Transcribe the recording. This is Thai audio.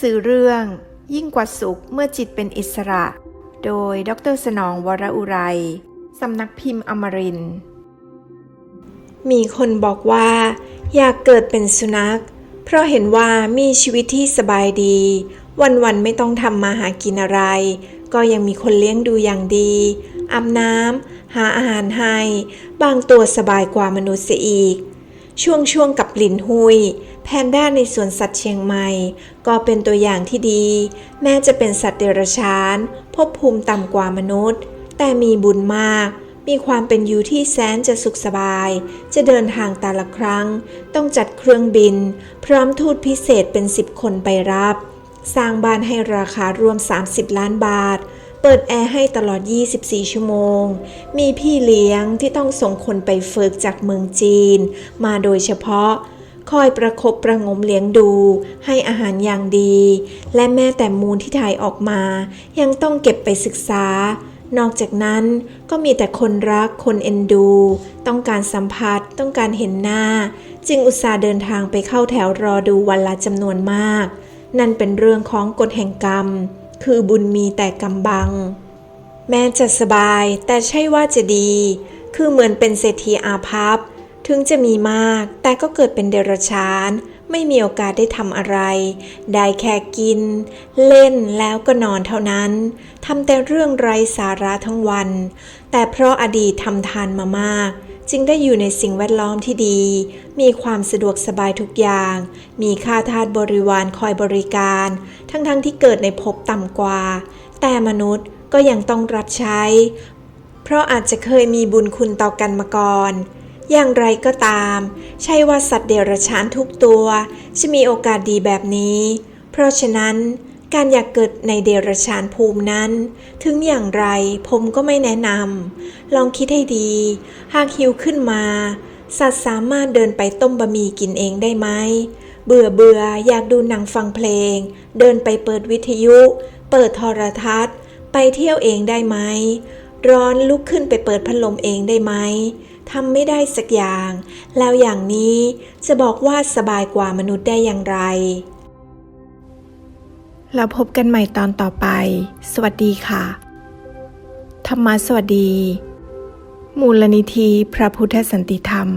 สือเรื่อง ยิ่งกว่าสุขเมื่อจิตเป็นอิสระ โดยดรสนองวรอุไรสำนักพิมพ์อมริน มีคนบอกว่า อยากเกิดเป็นสุนัข เพราะเห็นว่ามีชีวิตที่สบายดี วันๆไม่ต้องทำมาหากินอะไร ก็ยังมีคนเลี้ยงดูอย่างดีอาบน้ำหาอาหารให้ บางตัวสบายกว่ามนุษย์เสียอีก ช่วงช่วงๆกับลินหุย แพนด้าในสวนสัตว์เชียงใหม่ ก็เป็นตัวอย่างที่ดี แม้จะเป็นสัตว์เดรัจฉานภพภูมิต่ำกว่ามนุษย์ แต่มีบุญมาก มีความเป็นอยู่ที่แสนจะสุขสบาย จะเดินทางแต่ละครั้ง ต้องจัดเครื่องบิน พร้อมทูตพิเศษเป็น10คนไปรับ สร้างบ้านให้ราคารวม 30 ล้านบาท เปิดแอร์ให้ตลอด 24 ชั่วโมง มีพี่เลี้ยงที่ต้องส่งคนไปฝึกจากเมืองจีน มาโดยเฉพาะ คอยประคบประงมเลี้ยงดู ให้อาหารอย่างดี และแม้แต่มูลที่ถ่ายออกมา ยังต้องเก็บไปศึกษา นอกจากนั้นก็มีแต่คนรักคนเอ็นดู ต้องการสัมผัสต้องการเห็นหน้า จึงอุตส่าห์เดินทางไปเข้าแถวรอดูวันละจำนวนมาก นั่นเป็นเรื่องของกฎแห่งกรรม คือบุญมีแต่กำบัง แม้จะสบายแต่ใช่ว่าจะดี คือเหมือนเป็นเศรษฐีอาภัพ ถึงจะมีมาก แต่ก็เกิดเป็นเดรัจฉาน ไม่มีโอกาสได้ทำอะไร ได้แค่กิน เล่นแล้วก็นอนเท่านั้นทำแต่เรื่องไร้สาระทั้งวัน แต่เพราะอดีตทำทานมามาก จึงได้อยู่ในสิ่งแวดล้อมที่ดี มีความสะดวกสบายทุกอย่าง มีค่าทาสบริวารคอยบริการ ทั้งๆทที่เกิดในภพต่ำกว่า แต่มนุษย์ก็ยังต้องรับใช้ เพราะอาจจะเคยมีบุญคุณต่อกันมาก่อน อย่างไรก็ตาม ใช่ว่าสัตว์เดรัจฉานทุกตัว จะมีโอกาสดีแบบนี้ เพราะฉะนั้นการอยากเกิดในเดรัจฉานภูมินั้น ถึงอย่างไรผมก็ไม่แนะนำลองคิดให้ดี หากหิวขึ้นมา สัตว์สามารถเดินไปต้มบะหมี่กินเองได้ไหมเบื่อเบื่ออยากดูหนังฟังเพลง เดินไปเปิดวิทยุ เปิดโทรทัศน์ ไปเที่ยวเองได้ไหม ร้อนลุกขึ้นไปเปิดพัดลมเองได้ไหมทำไม่ได้สักอย่าง แล้วอย่างนี้จะบอกว่าสบายกว่ามนุษย์ได้อย่างไร แล้วพบกันใหม่ตอนต่อไป สวัสดีค่ะ ธรรมะสวัสดี มูลนิธิพระพุทธสันติธรรม